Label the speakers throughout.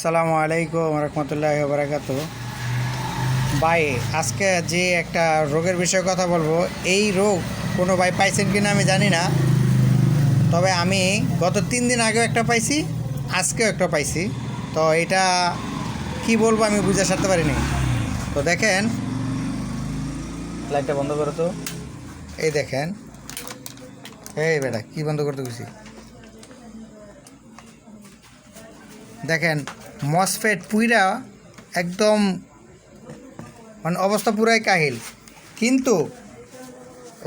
Speaker 1: আসসালামু আলাইকুম রহমতুল্লাহ বারাকাত ভাই, আজকে যে একটা রোগের বিষয়ে কথা বলব, এই রোগ কোনো ভাই পাইছেন কিনা আমি জানি না। তবে আমি গত তিন দিন আগেও একটা পাইছি, আজকেও একটা পাইছি। তো এটা কি বলব আমি বুঝে সারতে পারিনি। তো দেখেন। লাইটটা বন্ধ করো তো। এই দেখেন। এই বেটা, কি বন্ধ করতে গেছি দেখেন মসফেট পুইরা একদম মানে অবস্থা পুরাই কাহিল। কিন্তু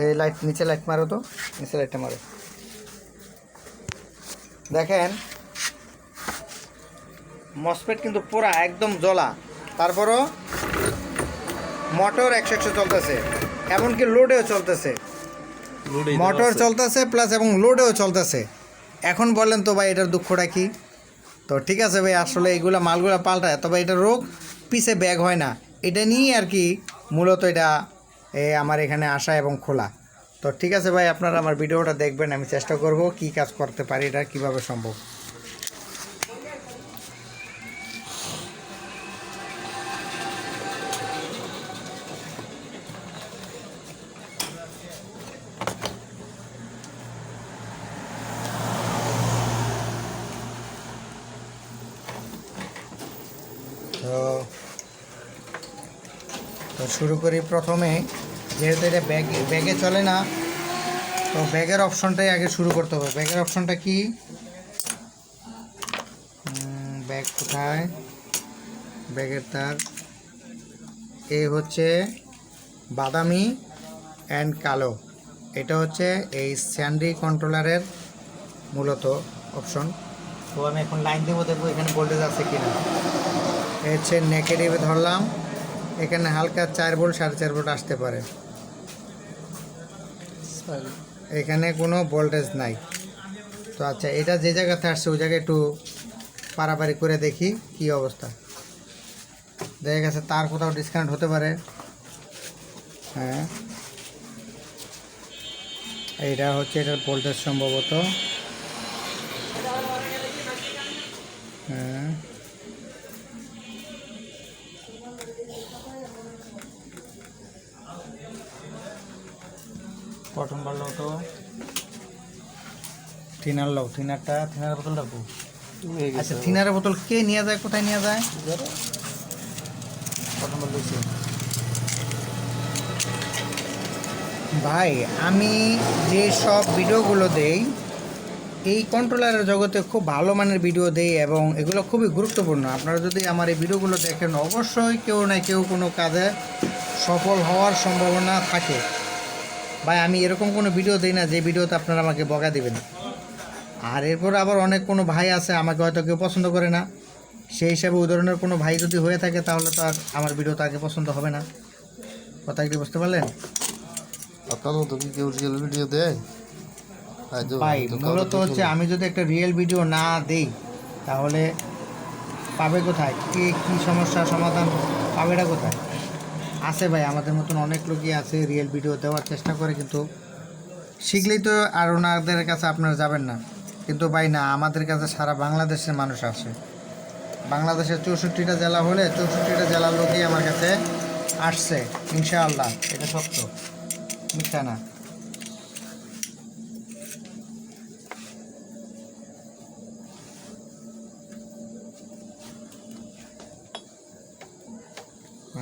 Speaker 1: এই লাইট নিচে লাইট মারো তো নিচে লাইটটা মারো। দেখেন মসফেট কিন্তু পুরা একদম জ্বলা। তারপরও মোটর একশো একশো চলতেছে এমনকি লোডেও চলতেছে। মোটর চলতেছে প্লাস এবং লোডেও চলতেছে। এখন বলেন তো ভাই এটার দুঃখটা কি? তো ঠিক আছে ভাই আসলে এগুলো মালগুলো পাল্টায়। তবে এটা রোগ পিছে ব্যাগ হয় না। এটা নিয়েই আর কি মূলত এটা এ, আমার এখানে আসা এবং খোলা। তো ঠিক আছে ভাই আপনারা আমার ভিডিওটা দেখবেন আমি চেষ্টা করব কি কাজ করতে পারি এটা কীভাবে সম্ভব। তো তো শুরু করি প্রথমে। যেহেতু এটা ব্যাগ ব্যাগে চলে না, তো ব্যাগের অপশনটাই আগে শুরু করতে হবে। ব্যাগের অপশনটা কি? ব্যাগ কোথায়? ব্যাগের তার। এ হচ্ছে বাদামি অ্যান্ড কালো। এটা হচ্ছে এই স্যান্ডি কন্ট্রোলারের মূলত অপশন তো আমি এখন লাইন দেবো, দেখব এখানে ভোল্টেজ আছে কিনা। হচ্ছে নেগেটিভে ধরলাম। এখানে হালকা চার ভোল্ট সাড়ে চার ভোল্ট আসতে পারে। এখানে কোনো ভোল্টেজ নাই। তো আচ্ছা এটা যে জায়গাতে আসছে ওই জায়গায় একটু পারাপারি করে দেখি কি অবস্থা। দেখা গেছে তার কোথাও ডিসকাউন্ট হতে পারে। হ্যাঁ। এইটা হচ্ছে এটার ভোল্টেজ সম্ভবত। হ্যাঁ। কটন বাড়লো তো। থিনার লো থিনারটা থিনার বোতল রাখব আচ্ছা থিনারের বোতল কে নিয়ে যায় কোথায় নিয়ে যায়? কটন বাড়লো ভাই আমি যে সব ভিডিওগুলো দেই এই কন্ট্রোলারের জগতে খুব ভালো মানের ভিডিও দেই এবং এগুলো খুবই গুরুত্বপূর্ণ। আপনারা যদি আমার এই ভিডিওগুলো দেখেন অবশ্যই কেউ না কেউ কোনো কাজে সফল হওয়ার সম্ভাবনা থাকে। ভাই আমি এরকম কোনো ভিডিও দিই না যে ভিডিওতে আপনারা আমাকে বকা দেবেন। আর এরপর আবার অনেক কোনো ভাই আছে আমাকে হয়তো কেউ পছন্দ করে না। সেই হিসাবে ওই ধরনের কোনো ভাই যদি হয়ে থাকে তাহলে তো আর আমার ভিডিও তাকে পছন্দ হবে না। কথা কি বুঝতে পারলেন?
Speaker 2: আপনার মতো কি কেউ রিয়েল ভিডিও দেয়?
Speaker 1: ভাই
Speaker 2: তো
Speaker 1: মূলত হচ্ছে আমি যদি একটা রিয়েল ভিডিও না দেই তাহলে পাবে কোথায়? কে কী সমস্যার সমাধান পাবেটা কোথায়? আছে ভাই, আমাদের মতন অনেক লোকই আছে রিয়েল ভিডিও দেওয়ার চেষ্টা করে, কিন্তু শিখলেই তো আর ওনাদের কাছে আপনারা যাবেন না। কিন্তু ভাই না, আমাদের কাছে সারা বাংলাদেশের মানুষ আসে বাংলাদেশের চৌষট্টিটা জেলা হলে চৌষট্টিটা জেলার লোকই আমার কাছে আসছে, ইনশাআল্লাহ, এটা সত্য। মিথ্যা না।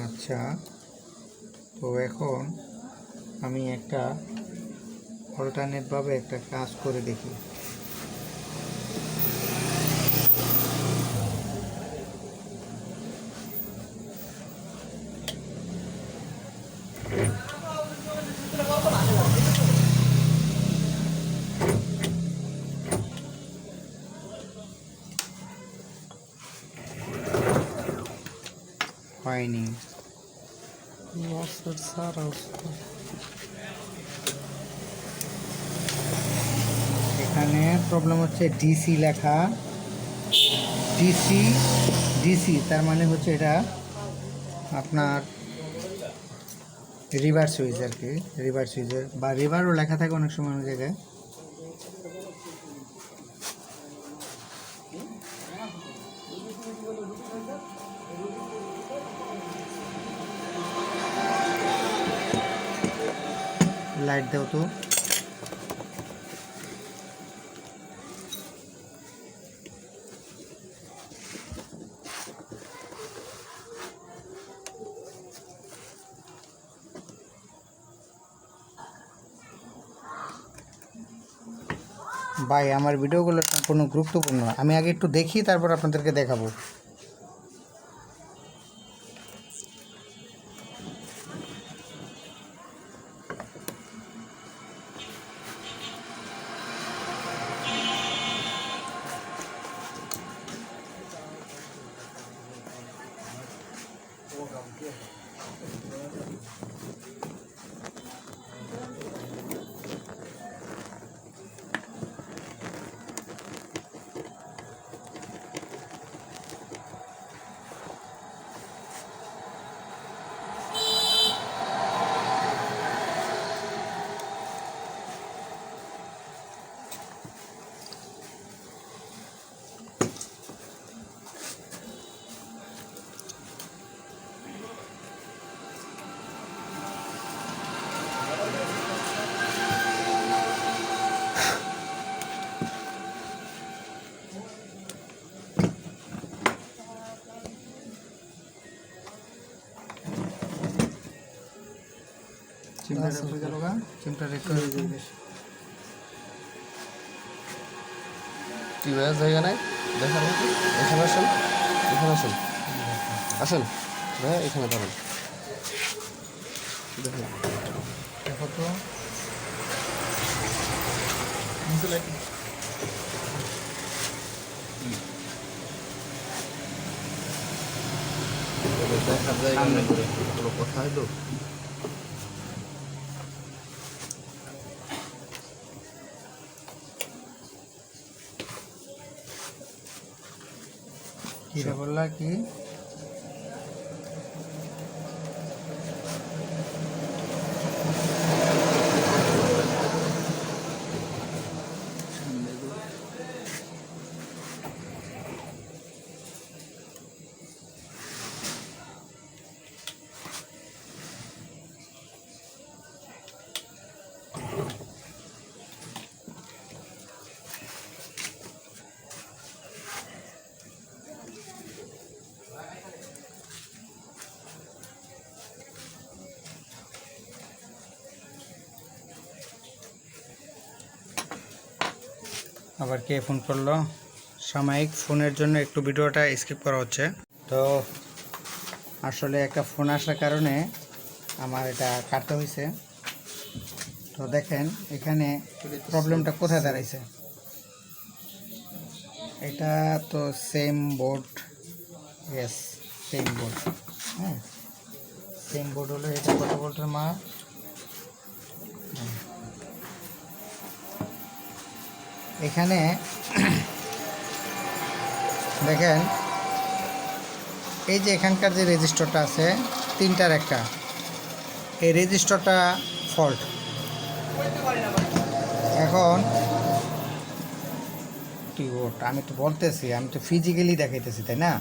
Speaker 1: আচ্ছা। তো এখন আমি একটা অল্টারনেটভাবে একটা কাজ করে দেখি। হয়নি।
Speaker 2: ছাড় আছে।
Speaker 1: এখানে প্রবলেম হচ্ছে ডিসি লেখা। ডিসি ডিসি তার মানে হচ্ছে এটা আপনার রিভার সুইচ আর কি রিভার সুইচের বা রিভারও লেখা থাকে অনেক সময় অনেক জায়গায়। লাইট দাও তো। ভাই, আমার ভিডিওগুলো সম্পূর্ণ গুরুত্বপূর্ণ আমি আগে একটু দেখি, তারপর আপনাদেরকে দেখাবো। চিমটা রেখে গেল গা চিমটা রেখে
Speaker 2: টিভির জায়গা নাই দেখান এখানে আসুন এখানে আসুন। আসুন। হ্যাঁ এখানে দাঁড়ান। দেখুন।
Speaker 1: দেখো তো
Speaker 2: নেই কোনো কথা হইল
Speaker 1: কিরা বললা কি? আবার কে ফোন করল? সাময়িক ফোনের জন্য একটু ভিডিওটা স্কিপ করা হচ্ছে। তো আসলে একটা ফোন আসার কারণে আমার এটা কাটতে হয়েছে তো দেখেন, এখানে প্রবলেমটা কোথায় দাঁড়াইছে? এটা তো same board yes same board হ্যাঁ? সেম বোর্ড হলো এটা কত ভোল্টের মা এখানে দেখেন, এই যে এখানকার যে রেজিস্টারটা আছে, তিনটার একটা। এই রেজিস্টারটা ফল্ট। এখন আমি তো বলতেছি, আমি তো ফিজিক্যালি দেখাইতেছি, তাই না?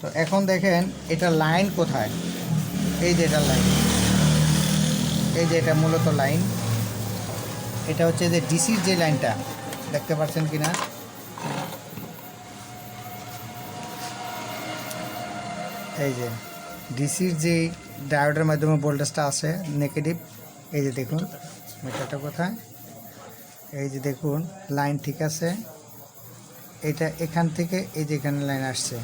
Speaker 1: তো এখন দেখেন, এটা লাইন কোথায়? এই যে এটা লাইন এই যে এটা মূলত লাইন এটা হচ্ছে যে ডিসির যে লাইনটা, দেখতে পাচ্ছেন কি না এই যে ডিসির যে ডায়োডের মাধ্যমে ভোল্টেজটা আছে নেগেটিভ এই যে দেখুন মিটারটা কোথায়? এই যে দেখুন লাইন ঠিক আছে। এটা এখান থেকে এই যে এখানে লাইন আসছে।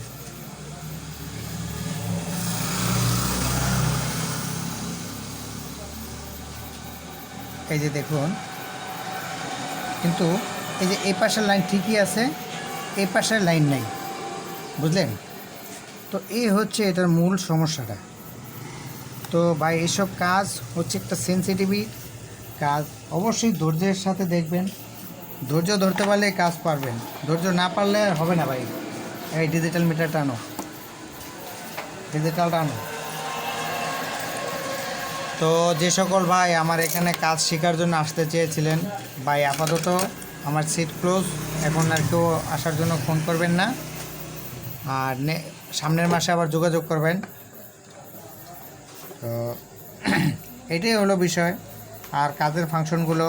Speaker 1: এই যে দেখুন কিন্তু এই যে এই পাশের লাইন ঠিকই আছে, এই পাশের লাইন নাই। বুঝলেন? তো এই হচ্ছে এটার মূল সমস্যাটা। তো ভাই, এসব কাজ হচ্ছে একটা সেন্সিটিভি কাজ। অবশ্যই ধৈর্যের সাথে দেখবেন। ধৈর্য ধরতে পারলে কাজ পারবেন। ধৈর্য না পারলে হবে না ভাই। এই ডিজিটাল মিটার টানো। ডিজিটাল আনো তো যে সকল ভাই আমার এখানে কাজ শেখার জন্য আসতে চেয়েছিলেন, ভাই আপাতত আমার সিট ক্লোজ এখন আর কেউ আসার জন্য ফোন করবেন না। আর সামনের মাসে আবার যোগাযোগ করবেন। তো এটাই হলো বিষয়, আর কাজের ফাংশনগুলো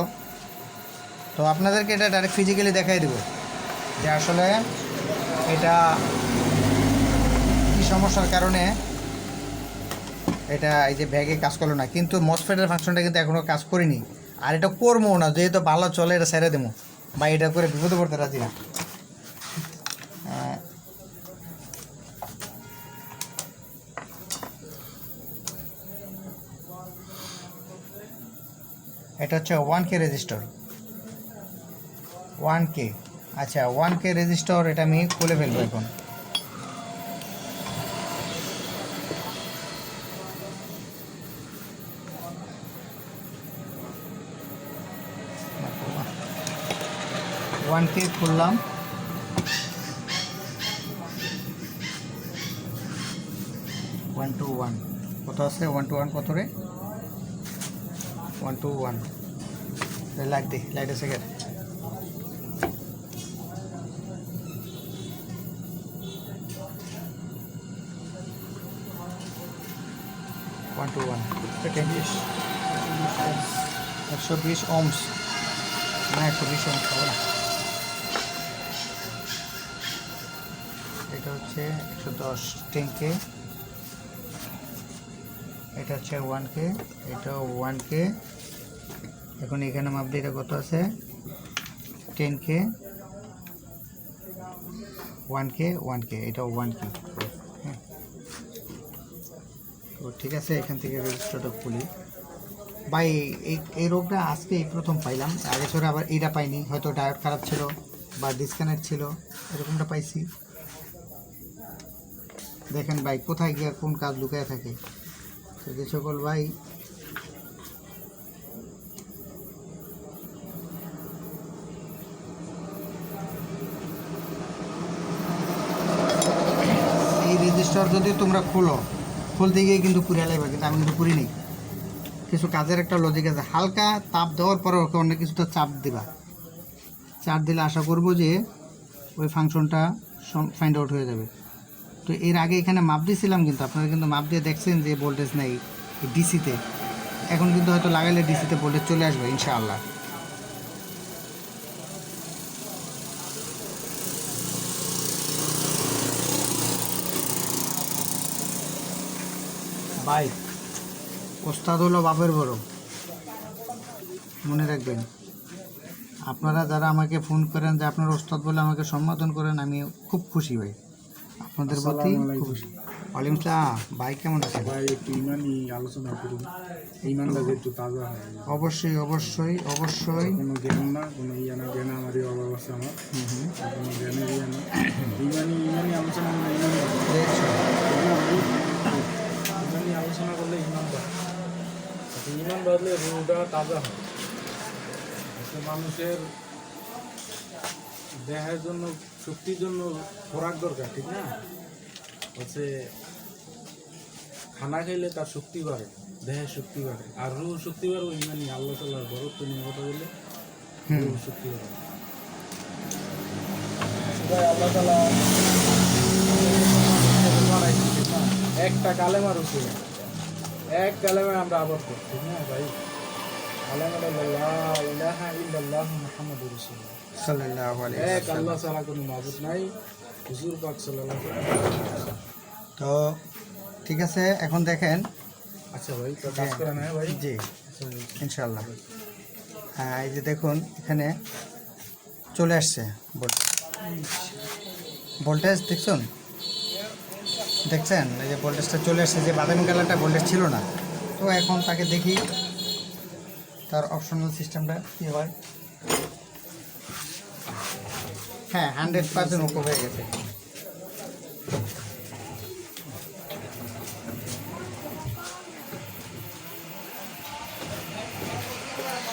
Speaker 1: তো আপনাদেরকে এটা ডাইরেক্ট ফিজিক্যালি দেখাই দেবো, যে আসলে এটা কী সমস্যার কারণে এটা এই যে ব্যাগে কাজ করল না, কিন্তু মসফেটের ফাংশনটা কিন্তু এখনও কাজ করিনি। আর এটা করব না, যেহেতু ভালো চলে, এটা সেরে দেবো। বা এটা করে বিপদে পড়তে রাজি না। এটা হচ্ছে one K register one K আচ্ছা ওয়ান কে রেজিস্টার এটা আমি খুলে ফেলব এখন। ওয়ান কে খুললাম। One two one. কত আছে? ওয়ান টু ওয়ান কত রে? One two one. লাইট দে, লাইট আছে গেট ওয়ান টু ওয়ান। একশো বিশ ওমস না, একশো বিশ ওমস হবে না। হচ্ছে একশো দশ টেন কে এটা হচ্ছে ওয়ান কে এটা ওয়ান কে এখন এখানে মাপলে এটা কত আছে? Ten K one K one K এটা ওয়ান কে হ্যাঁ। তো ঠিক আছে, এখান থেকে রেজিস্টারটা খুলি। ভাই, এই এই রোগটা আজকে এই প্রথম পাইলাম আগে ছোট আবার এইটা পাইনি, হয়তো ডায়োড খারাপ ছিল বা ডিসকানেক্ট ছিল, এরকমটা পাইছি। দেখেন ভাই, কোথায় গিয়ে কোন কাজ লুকায় থাকে? তো যে সকল ভাই এই রেজিস্টার যদি তোমরা খোলো, খুলতে গিয়ে কিন্তু পুড়ে লাগবে কিন্তু আমি কিন্তু পুরি নেই কিছু কাজের একটা লজিক আছে, হালকা তাপ দেওয়ার পরে ওকে অনেক কিছুটা চাপ দিবা। চাপ দিলে আশা করব যে ওই ফাংশনটা ফাইন্ড আউট হয়ে যাবে। তো এর আগে এখানে মাপ দিয়েছিলাম কিন্তু আপনারা কিন্তু মাপ দিয়ে দেখছেন যে ভোল্টেজ নাই ডিসিতে এখন কিন্তু হয়তো লাগাইলে ডিসিতে ভোল্টেজ চলে আসবে, ইনশাআল্লাহ। বাইক ওস্তাদ হলো বাপের বড়। মনে রাখবেন, আপনারা যারা আমাকে ফোন করেন যে আপনার ওস্তাদ বলে আমাকে সম্বোধন করেন, আমি খুব খুশি ভাই। আপনাদের প্রতি খুব খুশি ভাই কেমন আছেন?
Speaker 3: ভাই একটু ইমানই আলোচনা করুন। ইমানটা যে একটু তাজা হয়।
Speaker 1: অবশ্যই অবশ্যই অবশ্যই।
Speaker 3: কোনো জ্ঞান না কোনো ইয়ে না। জ্ঞান আমারই অভাব আছে আমার। কোনো জ্ঞানের ইয়ে না। ইমানই ইমানই আলোচনা বাড়ে। ইমানই আলোচনা করলে ইমান ইমান বাড়লে রুটা তাজা হয়। মানুষের দেহের জন্য শক্তির জন্য খোরাক দরকার ঠিক না? হচ্ছে খানা খেলে তার শক্তি বাড়ে দেহের শক্তি বাড়ে। আর রুহ শক্তি বাড়বে ইমানই আল্লাহ তাল্লাহর বরত্ব নিয়ে কথা বলে
Speaker 1: হুম।
Speaker 3: রুহ শক্তি বাড়ে। ভাই আল্লাহ তালা একটা কালেমার উপরে এক কালেমে আমরা আবার করছি হ্যাঁ ভাই? কালেমাটা লা ইলাহা ইল্লাল্লাহ মুহাম্মাদুর রাসূলুল্লাহ এক আল্লাহ ছাড়া কোনো মাবুদ নাই। হুজুর পাক সাল্লাল্লাহু
Speaker 1: তো ঠিক আছে এখন দেখেন।
Speaker 3: আচ্ছা ভাই তো কাজ করেন হ্যাঁ ভাই?
Speaker 1: জি
Speaker 3: আচ্ছা ভাই।
Speaker 1: ইনশাল্লাহ হ্যাঁ এই যে দেখুন এখানে চলে আসছে ভোল্টেজ দেখছেন? দেখছেন? এই যে ভোল্টেজটা চলে আসছে যে বাদামি কালারটা ভোল্টেজ ছিল না। তো এখন তাকে দেখি তার অপশনাল সিস্টেমটা কী হয়? হ্যাঁ হান্ড্রেড পার্সেন্ট ওকে হয়ে গেছে।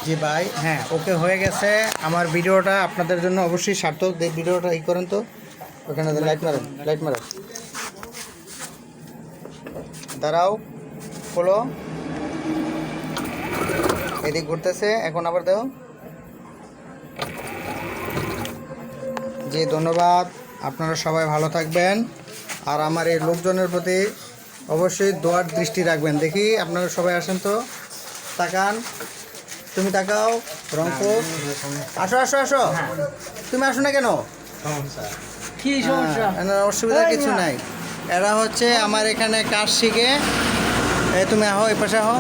Speaker 1: জি ভাই হ্যাঁ ওকে হয়ে গেছে। আমার ভিডিওটা আপনাদের জন্য অবশ্যই সার্থক। ভিডিওটা ই করেন তো। ওখানে লাইট মারেন লাইট মারেন। দাঁড়াও, খোলো। এদিক ঘুরতেছে, এখন আবার দাও। জি ধন্যবাদ। আপনারা সবাই ভালো থাকবেন। আর আমার এই লোকজনের প্রতি অবশ্যই দোয়ার দৃষ্টি রাখবেন। দেখি আপনারা সবাই আসেন তো। তাকান। তুমি তাকাও রংপুর। আসো আসো আসো। তুমি আসো না কেন?
Speaker 3: কি সমস্যা?
Speaker 1: হ্যাঁ, অসুবিধা কিছু নাই। এরা হচ্ছে আমার এখানে কাজ শিখে এই তুমি আহো এই পাশে আহো।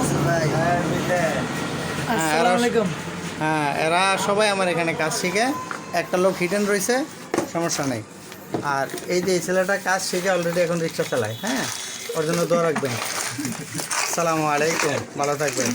Speaker 1: হ্যাঁ এরা সবাই আমার এখানে কাজ শিখে একটা লোক হিডেন রয়েছে। সমস্যা নেই। আর এই যে এই ছেলেটা কাজ শিখে অলরেডি এখন রিক্সা চালায় হ্যাঁ? ওর জন্য দোয়া রাখবেন। সালামু আলাইকুম, ভালো থাকবেন।